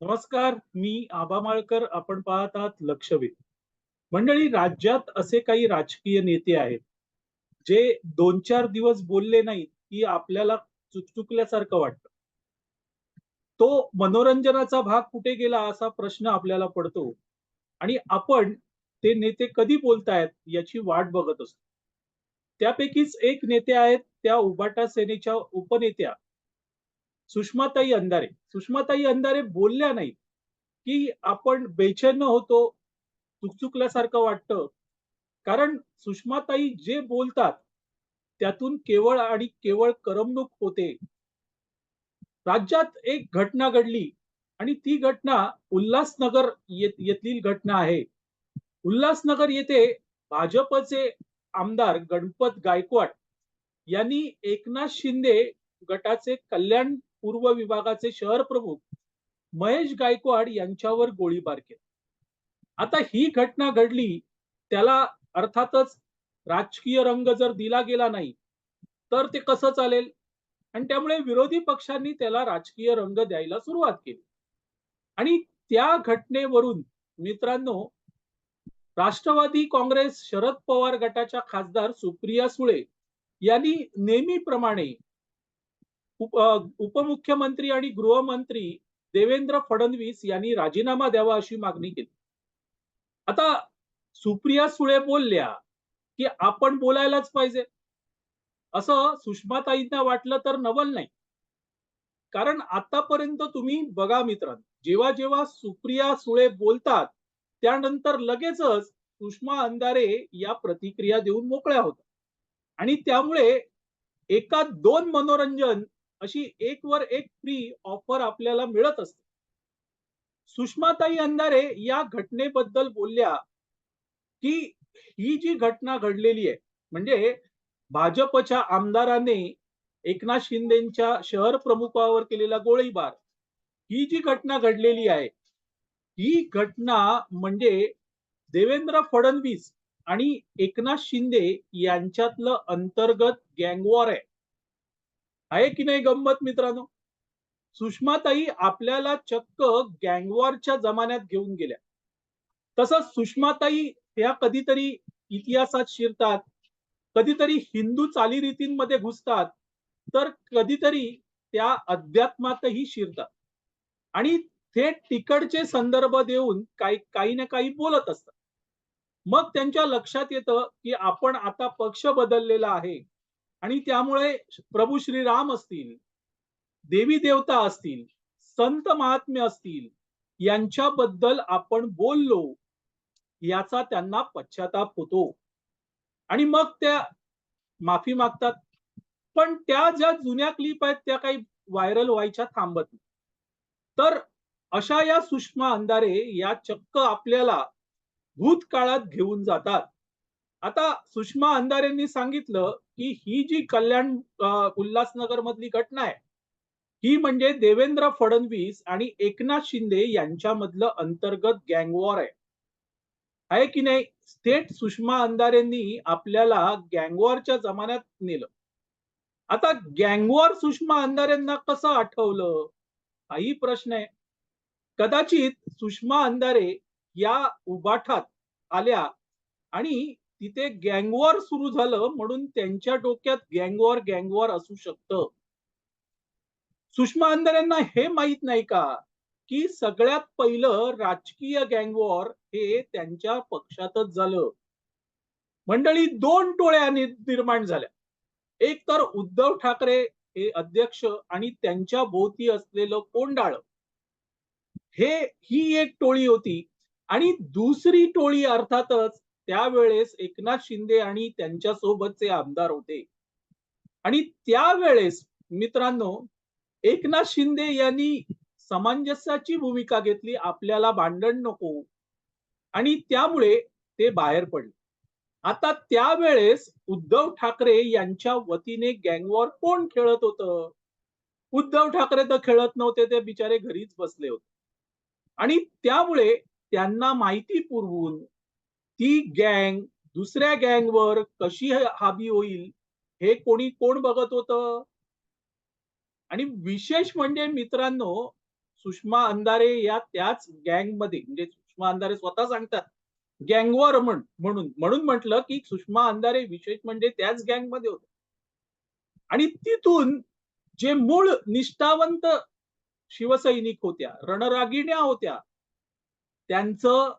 नमस्कार मी आबा माळकर. आपण पाहत आहात लक्षवेध. मंडळी राज्यात असे काही राजकीय नेते आहेत जे दोन चार दिवस बोलले नाहीत की आपल्याला चुकचुकल्यासारखं वाटत. तो मनोरंजनाचा भाग कुठे गेला असा प्रश्न आपल्याला पडतो आणि आपण ते नेते कधी बोलतायत याची वाट बघत असतो. त्यापैकीच एक नेते आहेत त्या उबाटा सेनेच्या उपनेत्या सुषमाताई अंधारे. सुषमाताई अंधारे बोलल्या नाही की आपण बेचैन होतो चुकचुकल्यासारखं वाटतं. कारण सुषमाताई जे बोलतात त्यातून केवळ आणि केवळ करमणूक होते. राज्यात एक घटना घडली आणि ती घटना उल्हासनगर येथील घटना आहे. उल्हासनगर येथे भाजपचे आमदार गणपत गायकवाड यांनी एकनाथ शिंदे गटाचे कल्याण पूर्व विभागाचे शहर प्रमुख महेश गायकवाड यांच्यावर गोळीबार केला. आता ही घटना घडली त्याला अर्थातच राजकीय रंग जर दिला गेला नाही तर ते कसं चालेल? आणि त्यामुळे विरोधी पक्षांनी त्याला राजकीय रंग द्यायला सुरुवात केली. आणि त्या घटनेवरून मित्रांनो राष्ट्रवादी काँग्रेस शरद पवार गटाच्या खासदार सुप्रिया सुळे यांनी नेहमीप्रमाणे उप उपमुख्यमंत्री आणि गृहमंत्री देवेंद्र फडणवीस यांनी राजीनामा द्यावा अशी मागणी केली. आता सुप्रिया सुळे बोलल्या की आपण बोलायलाच पाहिजे. असं सुषमाताईंना वाटलं तर नवल नाही. कारण आतापर्यंत तुम्ही बघा मित्रांनो जेव्हा जेव्हा सुप्रिया सुळे बोलतात त्यानंतर लगेचच सुषमा अंधारे या प्रतिक्रिया देऊन मोकळ्या होतात. आणि त्यामुळे एका दोन मनोरंजन अशी एक वर एक फ्री ऑफर आपल्याला मिळत असते. सुषमाताई अंधारे या घटनेबद्दल बोलल्या की ही जी घटना घडलेली आहे म्हणजे भाजपच्या आमदाराने एकनाथ शिंदेच्या शहर प्रमुखावर केलेला गोळीबार ही जी घटना घडलेली आहे ही घटना म्हणजे देवेंद्र फडणवीस आणि एकनाथ शिंदे यांच्यातलं अंतर्गत गँगवॉर आहे. आहे की नाही गंमत मित्रांनो? सुषमाताई आपल्याला चक्क गँगवॉरच्या जमान्यात घेऊन गेल्या. तसंच सुषमाताई ह्या कधीतरी इतिहासात शिरतात कधीतरी हिंदू चालीरीतींमध्ये घुसतात तर कधीतरी त्या अध्यात्मातही शिरतात. आणि थेट तिकडचे संदर्भ देऊन काही काही ना काही बोलत असतात. मग त्यांच्या लक्षात येतं की आपण आता पक्ष बदललेला आहे. आणि त्यामुळे प्रभू श्रीराम असतील देवी देवता असतील संत महात्मे असतील यांच्याबद्दल आपण बोललो याचा त्यांना पश्चाताप होतो. आणि मग त्या माफी मागतात. पण त्या ज्या जुन्या क्लिप आहेत त्या काही व्हायरल व्हायच्या थांबत नाही. तर अशा या सुषमा अंधारे या चक्क आपल्याला भूतकाळात घेऊन जातात. आता सुषमा अंधारेंनी सांगितलं की ही जी कल्याण उल्हासनगर मधली घटना आहे ही म्हणजे देवेंद्र फडणवीस आणि एकनाथ शिंदे यांच्यामधलं अंतर्गत गँगवॉर आहे. आहे की नाही? थेट सुषमा अंधारेंनी आपल्याला गँगवॉरच्या जमान्यात नेलं. आता गँगवॉर सुषमा अंधारेंना कसं आठवलं? हाही प्रश्न आहे. कदाचित सुषमा अंधारे या उबाठात आल्या आणि तिथे गँगवॉर सुरू झालं म्हणून त्यांच्या डोक्यात गँगवॉर गँगवॉर असू शकतं. सुषमा अंधारेंना हे माहीत नाही का? की सगळ्यात पहिलं राजकीय गँगवॉर हे त्यांच्या पक्षातच झालं. मंडळी दोन टोळ्या निर्माण झाल्या. एक तर उद्धव ठाकरे हे अध्यक्ष आणि त्यांच्या भोवती असलेलं कोंडाळ. हे ही एक टोळी होती. आणि दुसरी टोळी अर्थातच त्यावेळेस एकनाथ शिंदे आणि त्यांच्या सोबतचे आमदार होते. आणि त्यावेळेस मित्रांनो एकनाथ शिंदे यांनी सामंजस्याची भूमिका घेतली आपल्याला भांडण नको. आणि त्यामुळे ते बाहेर पडले. आता त्यावेळेस उद्धव ठाकरे यांच्या वतीने गँगवॉर कोण खेळत होतं? उद्धव ठाकरे तर खेळत नव्हते ते बिचारे घरीच बसले होते. आणि त्यामुळे त्यांना माहिती पुरवून ती गँग दुसऱ्या गँगवर कशी हावी होईल हे कोणी कोण बघत होतं? आणि विशेष म्हणजे मित्रांनो सुषमा अंधारे या त्याच गँगमध्ये म्हणजे सुषमा अंधारे स्वतः सांगतात गँगवर म्हण म्हणून म्हणून म्हटलं की सुषमा अंधारे विशेष म्हणजे त्याच गँगमध्ये होते. आणि तिथून जे मूळ निष्ठावंत शिवसैनिक होत्या रणरागिण्या होत्या त्यांचं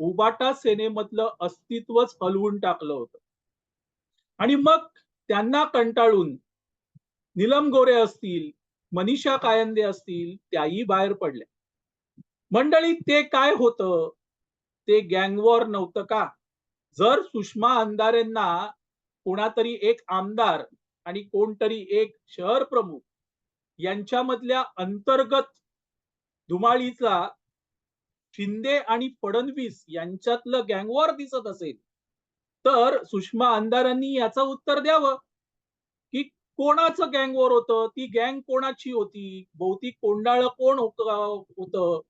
उबाटा सेनेमधलं अस्तित्वच हलवून टाकलं होतं. आणि मग त्यांना कंटाळून निलम गोरे असतील मनीषा कायंदे असतील त्याही बाहेर पडल्या. मंडळी ते काय होतं? ते गँगवॉर नव्हतं का? जर सुषमा अंधारेंना कोणातरी एक आमदार आणि कोणतरी एक शहर प्रमुख यांच्यामधल्या अंतर्गत धुमाळीचा शिंदे आणि फडणवीस यांच्यातलं गँगवॉर दिसत असेल तर सुषमा आमदारांनी याचं उत्तर द्यावं. की कोणाचं गँगवॉर होतं? ती गँग कोणाची होती? भोवती कोंडाळ कोण होत?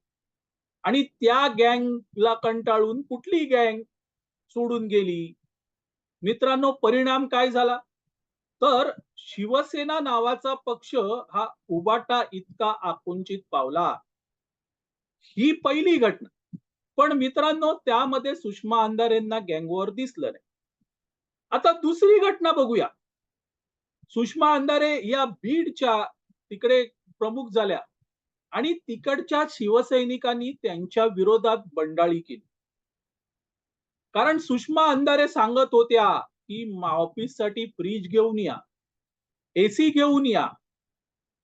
आणि त्या गँगला कंटाळून कुठली गँग सोडून गेली? मित्रांनो परिणाम काय झाला? तर शिवसेना नावाचा पक्ष हा उबाटा इतका आकुंचित पावला. ही पहिली घटना. पण मित्रांनो त्यामध्ये सुषमा अंधारेंना गँगवॉर दिसलं नाही. आता दुसरी घटना बघूया. सुषमा अंधारे या बीडच्या तिकडे प्रमुख झाल्या आणि तिकडच्या शिवसैनिकांनी त्यांच्या विरोधात बंडाळी केली. कारण सुषमा अंधारे सांगत होत्या की ऑफिससाठी फ्रीज घेऊन या एसी घेऊन या.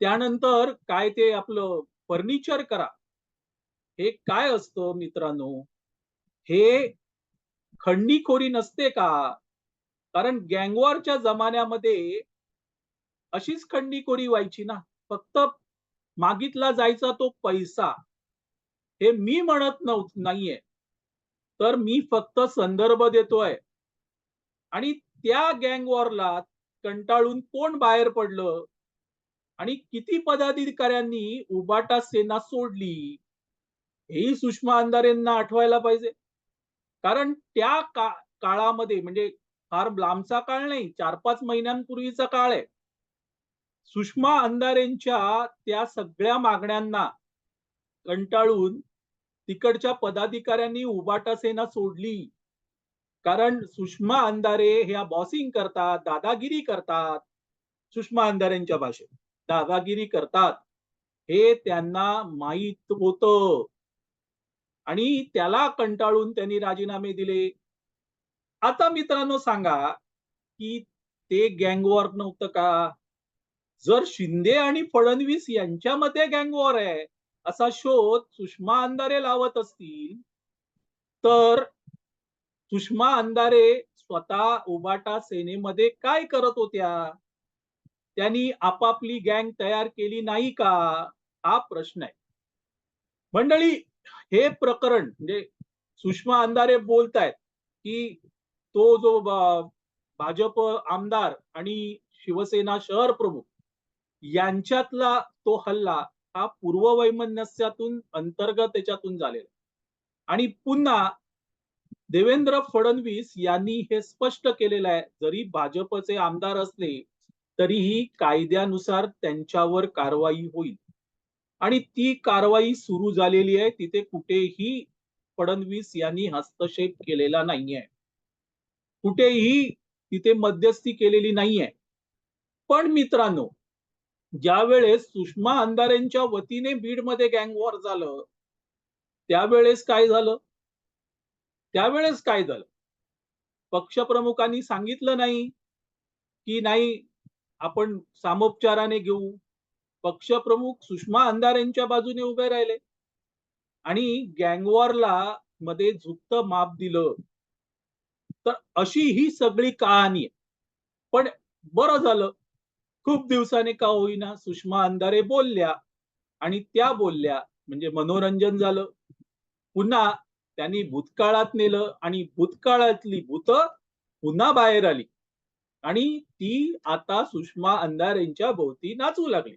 त्यानंतर काय ते आपलं फर्निचर करा. हे काय असतं मित्रांनो? हे खंडीखोरी नसते का? कारण गँगवॉरच्या जमान्यामध्ये अशीच खंडीखोरी व्हायची ना. फक्त मागितला जायचा तो पैसा. हे मी म्हणत नव्ह नाहीये. तर मी फक्त संदर्भ देतोय. आणि त्या गँगवॉरला कंटाळून कोण बाहेर पडलं? आणि किती पदाधिकाऱ्यांनी उबाटा सेना सोडली? हेही सुषमा अंधारेंना आठवायला पाहिजे. कारण त्या का काळामध्ये म्हणजे फार लांबचा काळ नाही चार पाच महिन्यांपूर्वीचा काळ आहे. सुषमा अंधारेंच्या त्या सगळ्या मागण्यांना कंटाळून तिकडच्या पदाधिकाऱ्यांनी उबाटा सेना सोडली. कारण सुषमा अंधारे ह्या बॉसिंग करतात दादागिरी करतात सुषमा अंधारेंच्या भाषेत. दादागिरी करतात. हे त्यांना माहीत होतं. आणि त्याला कंटाळून त्यांनी राजीनामे दिले. आता मित्रांनो सांगा की ते गँगवॉर नव्हतं का? जर शिंदे आणि फडणवीस यांच्यामध्ये गँगवॉर आहे असा शोध सुषमा अंधारे लावत असतील तर सुषमा अंधारे स्वतः उबाटा सेनेमध्ये काय करत होत्या? त्यांनी आपापली गँग तयार केली नाही का? हा प्रश्न आहे. मंडळी हे प्रकरण म्हणजे सुषमा अंधारे बोलतायत की तो जो भाजप आमदार आणि शिवसेना शहर प्रमुख यांच्यातला तो हल्ला हा पूर्ववैमनस्यातून अंतर्गत त्याच्यातून झालेला आणि पुन्हा देवेंद्र फडणवीस यांनी हे स्पष्ट केलेलं आहे जरी भाजपचे आमदार असले तरीही कायद्यानुसार त्यांच्यावर कारवाई होईल. आणि ती कारवाई सुरू झालेली आहे. तिथे कुठेही फडणवीस यांनी हस्तक्षेप केलेला नाहीये. कुठेही तिथे मध्यस्थी केलेली नाहीये. पण मित्रांनो ज्या वेळेस सुषमा अंधारेंच्या वतीने बीडमध्ये गँगवॉर झालं त्यावेळेस काय झालं? त्यावेळेस काय झालं? पक्षप्रमुखांनी सांगितलं नाही की नाही आपण सामोपचाराने घेऊ पक्षप्रमुख सुषमा अंधारेंच्या बाजूने उभे राहिले. आणि गँगवॉरला मध्ये झुकत माप दिलं. तर अशी ही सगळी कहाणी आहे. पण बरं झालं. खूप दिवसाने का होईना सुषमा अंधारे बोलल्या. आणि त्या बोलल्या म्हणजे मनोरंजन झालं. पुन्हा त्यांनी भूतकाळात नेलं आणि भूतकाळातली भूत पुन्हा बाहेर आली. आणि ती आता सुषमा अंधारेंच्या भोवती नाचू लागली.